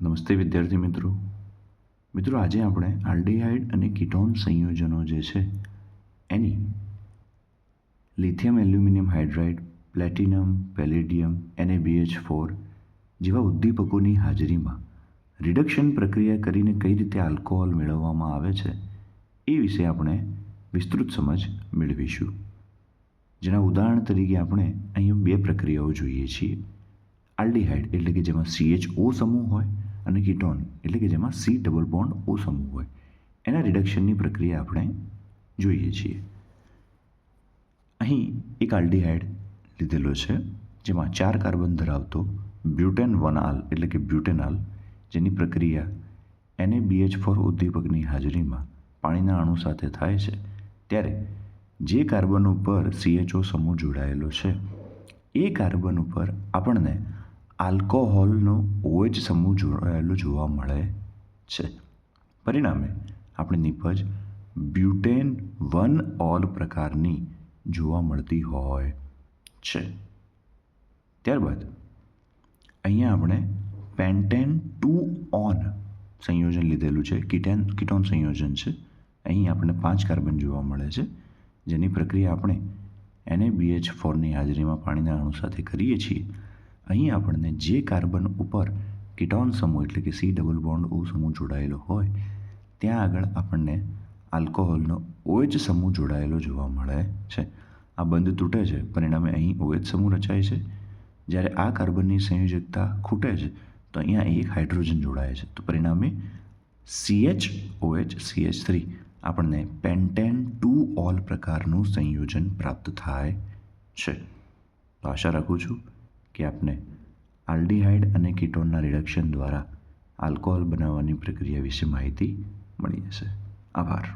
નમસ્તે વિદ્યાર્થી મિત્રો. મિત્રો, આજે આપણે આલ્ડીહાઇડ અને કીટોન સંયોજનો જે છે, એની lithium aluminium hydride, platinum, palladium, N A B H four જેવા ઉદ્દીપકોની હાજરીમાં રિડક્શન પ્રક્રિયા કરીને કઈ રીતે આલ્કોહોલ મેળવવામાં આવે છે, એ વિશે આપણે વિસ્તૃત સમજ મેળવીશું. જેના ઉદાહરણ તરીકે આપણે અહીં બે પ્રક્રિયાઓ જોઈએ છીએ. આલ્ડીહાઇડ એટલે કે જેમાં સીએચઓ સમૂહ હોય અને કીટોન એટલે કે જેમાં સી ડબલ બોન્ડ ઓ સમૂહ હોય. એના રિડક્શનની પ્રક્રિયા આપણે જોઈએ છીએ. અહીં એક આલ્ડીહાઇડ લીધેલો છે, જેમાં ચાર કાર્બન ધરાવતો બ્યુટેન વનાલ, એટલે કે બ્યુટેનાલ, જેની પ્રક્રિયા એને બીએચ ફોર ઉદ્દીપકની હાજરીમાં પાણીના અણુ સાથે થાય છે. ત્યારે જે કાર્બન ઉપર સીએચઓ સમૂહ જોડાયેલો છે, એ કાર્બન ઉપર આપણને આલ્કોહોલનો ઓએચ સમૂહ જોડાયેલો જોવા મળે છે. પરિણામે આપણી નિપજ બ્યુટેન વન ઓલ પ્રકારની જોવા મળતી હોય છે. ત્યારબાદ અહીંયા આપણે પેન્ટેન ટુ ઓન સંયોજન લીધેલું છે. કીટેન, કીટોન સંયોજન છે. અહીં આપણને પાંચ કાર્બન જોવા મળે છે. જેની પ્રક્રિયા આપણે એનએબીએચ ફોરની હાજરીમાં પાણીના અણુ સાથે કરીએ છીએ. અહીં આપણને જે કાર્બન ઉપર કિટોન સમૂહ એટલે કે સી ડબલ બોન્ડ ઓ સમૂહ જોડાયેલો હોય, ત્યાં આગળ આપણને આલ્કોહોલનો ઓએચ સમૂહ જોડાયેલો જોવા મળે છે. આ બંધ તૂટે છે, પરિણામે અહીં ઓએચ સમૂહ રચાય છે. જ્યારે આ કાર્બનની સંયોજકતા ખૂટે છે, તો અહીંયા એક હાઇડ્રોજન જોડાય છે. તો પરિણામે સીએચ ઓએચ સીએચ થ્રી આપણને પેન્ટેન ટુ ઓલ પ્રકારનું સંયોજન પ્રાપ્ત થાય છે. તો આશા રાખું છું કે આપને આલ્ડીહાઇડ અને કીટોનના રિડક્શન દ્વારા આલ્કોહોલ બનાવવાની પ્રક્રિયા વિશે માહિતી મળી જશે આભાર.